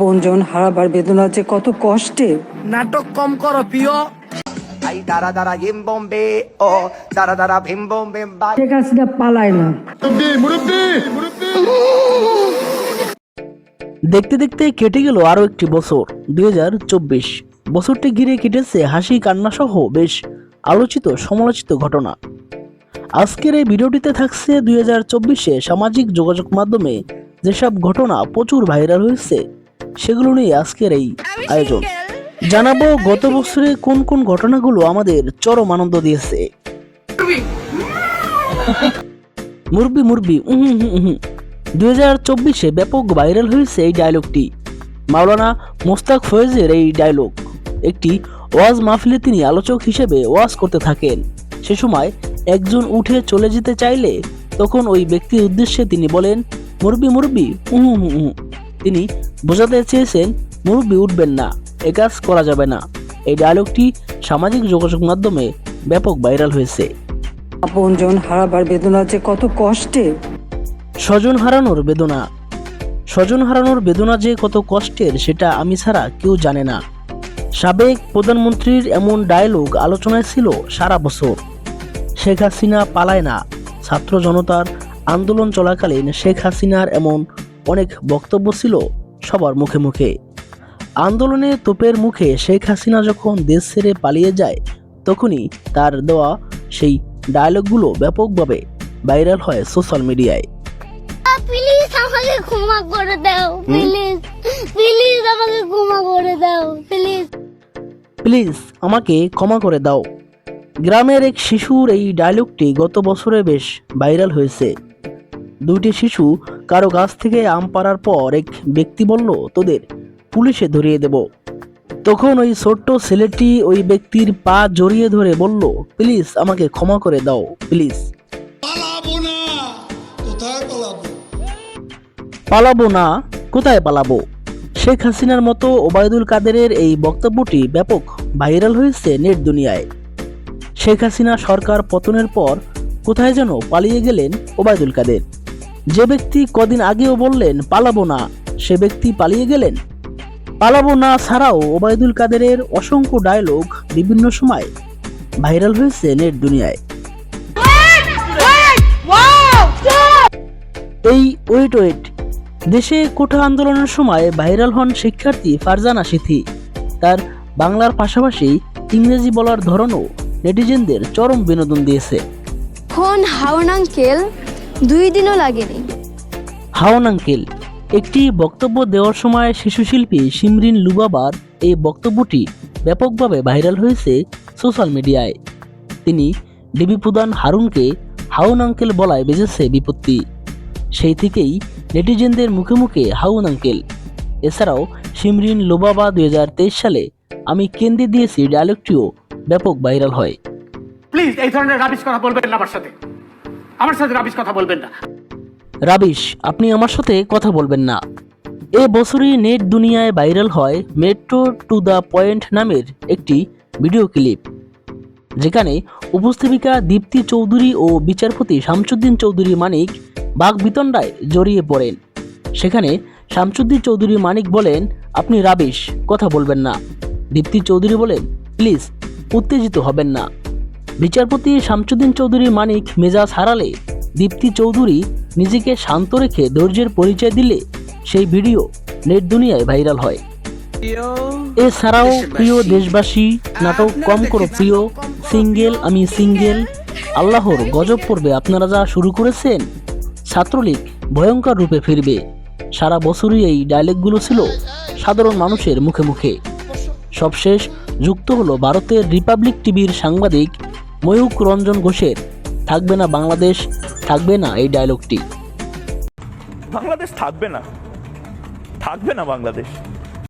বনজন হারাবার বেদনা যে কত কষ্টে। নাটক কম করো প্রিয়. শেখ হাসিনা পালায় না। দেখতে দেখতে কেটে গেল আরও একটি বছর দুই হাজার চব্বিশ। বছরটি ঘিরে কেটেছে হাসি কান্না সহ বেশ আলোচিত সমালোচিত ঘটনা। আজকের এই ভিডিওটিতে থাকছে দুই হাজার চব্বিশে সামাজিক যোগাযোগ মাধ্যমে যেসব ঘটনা প্রচুর ভাইরাল হয়েছে সেগুলো নিয়ে আজকের এই আয়োজন। জানাব গত বছরে কোন কোন ঘটনাগুলো আমাদের চরম আনন্দ দিয়েছে। মুরবি মুরবি উহু উহু উহু। দুই হাজার চব্বিশে ব্যাপক ভাইরাল হয়েছে এই ডায়লগটি মাওলানা মোস্তাক ফয়েজের এই ডায়লগ একটি ওয়াজ মাহফিলে তিনি আলোচক হিসেবে ওয়াজ করতে থাকেন। সে সময় একজন উঠে চলে যেতে চাইলে তখন ওই ব্যক্তির উদ্দেশ্যে তিনি বলেন মুরবি মুরবি উহু উহু উহু। তিনি বোঝাতে চেয়েছেন মুরব্বি উঠবেন না এ কাজ করা যাবে না। এই ডায়লগটি সামাজিক যোগাযোগ মাধ্যমে ব্যাপক ভাইরাল হয়েছে। আপনজন হারাবার বেদনা যে কত কষ্টে। স্বজন হারানোর বেদনা। স্বজন হারানোর বেদনা যে কত কষ্টের সেটা আমি ছাড়া কেউ জানে না। সাবেক প্রধানমন্ত্রীর এমন ডায়লগ আলোচনায় ছিল সারা বছর। শেখ হাসিনা পালায় না। ছাত্র জনতার আন্দোলন চলাকালীন শেখ হাসিনার এমন অনেক বক্তব্য ছিল সবার মুখে মুখে। আন্দোলনে তোপের মুখে শেখ হাসিনা যখন দেশ ছেড়ে পালিয়ে যায় তখনই তার দেওয়া সেই ডায়লগগুলো ব্যাপকভাবে ভাইরাল হয় সোশ্যাল মিডিয়ায় প্লিজ আমাকে ক্ষমা করে দাও প্লিজ প্লিজ আমাকে ক্ষমা করে দাও প্লিজ প্লিজ আমাকে ক্ষমা করে দাও। গ্রামের এক শিশুর এই ডায়লগটি গত বছরে বেশ ভাইরাল হয়েছে। দুইটি শিশু কারও গাছ থেকে আম পাড়ার পর এক ব্যক্তি বলল তোদের পুলিশে ধরিয়ে দেব। তখন ওই ছোট্ট ছেলেটি ওই ব্যক্তির পা জড়িয়ে ধরে বলল প্লিজ আমাকে ক্ষমা করে দাও প্লিজ। পালাবো না। কোথায় পালাবো? পালাবো না কোথায় পালাবো? শেখ হাসিনার মতো ওবায়দুল কাদেরের এই বক্তব্যটি ব্যাপক ভাইরাল হয়েছে নেট দুনিয়ায়। শেখ হাসিনা সরকার পতনের পর কোথায় যেন পালিয়ে গেলেন ওবায়দুল কাদের? যে ব্যক্তি কদিন আগেও বললেন, পালাবো না। সে ব্যক্তি পালিয়ে গেলেন। পালাবো না ছাড়াও ওবায়দুল কাদেরের অসংখ্য ডায়লগ বিভিন্ন সময় ভাইরাল হয়েছে নেট দুনিয়ায়। এই ওয়েট ওয়েট দেশে কোঠা আন্দোলনের সময় ভাইরাল হন শিক্ষার্থী ফারজানা সিথি। তার বাংলার পাশাপাশি ইংরেজি বলার ধরনও নেটিজেনদের চরম বিনোদন দিয়েছে। দুই দিনও লাগেনি। হাওন আঙ্কেল একটি বক্তব্য দেওয়ার সময় শিশুশিল্পী সিমরিন লুবাবার এই বক্তব্যটি ব্যাপকভাবে ভাইরাল হয়েছে সোশ্যাল মিডিয়ায়। তিনি ডিবি প্রধান হারুনকে হাউন আঙ্কেল বলায় বেজেছে বিপত্তি। সেই থেকেই নেটিজেনদের মুখে মুখে হাউন আঙ্কেল। এছাড়াও সিমরিন লোবাবা দুই হাজার তেইশ সালে আমি কেন্দ্রে দিয়েছি ডায়লগটিও ব্যাপক ভাইরাল হয়। প্লিজ এই ধরনের রাবিশ কথা বলবেন না আমার সাথে। আমার সাথে রাবিশ কথা বলবেন না। রাবিশ, আপনি আমার সাথে কথা বলবেন না। এ বছরই নেট দুনিয়ায় ভাইরাল হয় মেট্রো টু দ্য পয়েন্ট নামের একটি ভিডিও ক্লিপ, যেখানে উপস্থাপিকা দীপ্তি চৌধুরী ও বিচারপতি শামসুদ্দিন চৌধুরী মানিক বাঘ বিতণ্ডায় জড়িয়ে পড়েন। সেখানে শামসুদ্দিন চৌধুরী মানিক বলেন, আপনি রাবিশ, কথা বলবেন না। দীপ্তি চৌধুরী বলেন, প্লিজ, উত্তেজিত হবেন না। বিচারপতি শামসুদ্দিন চৌধুরী মানিক মেজাজ হারালে দীপ্তি চৌধুরী নিজেকে শান্ত রেখে ধৈর্যের পরিচয় দিলে সেই ভিডিও নেট দুনিয়ায় ভাইরাল হয়। এছাড়াও প্রিয় দেশবাসী, নাটক কম করো প্রিয়, সিঙ্গেল আমি সিঙ্গেল, আল্লাহর গজব পড়বে আপনারা যা শুরু করেছেন, ছাত্রলীগ ভয়ঙ্কর রূপে ফিরবে। সারা বছরই এই ডায়লগগুলো ছিল সাধারণ মানুষের মুখে মুখে। সবশেষ যুক্ত হলো ভারতের রিপাবলিক টিভির সাংবাদিক ময়ূক রঞ্জন ঘোষের থাকবে না বাংলাদেশ, থাকবে না এই ডায়লগটি বাংলাদেশ থাকবে না। থাকবে না বাংলাদেশ।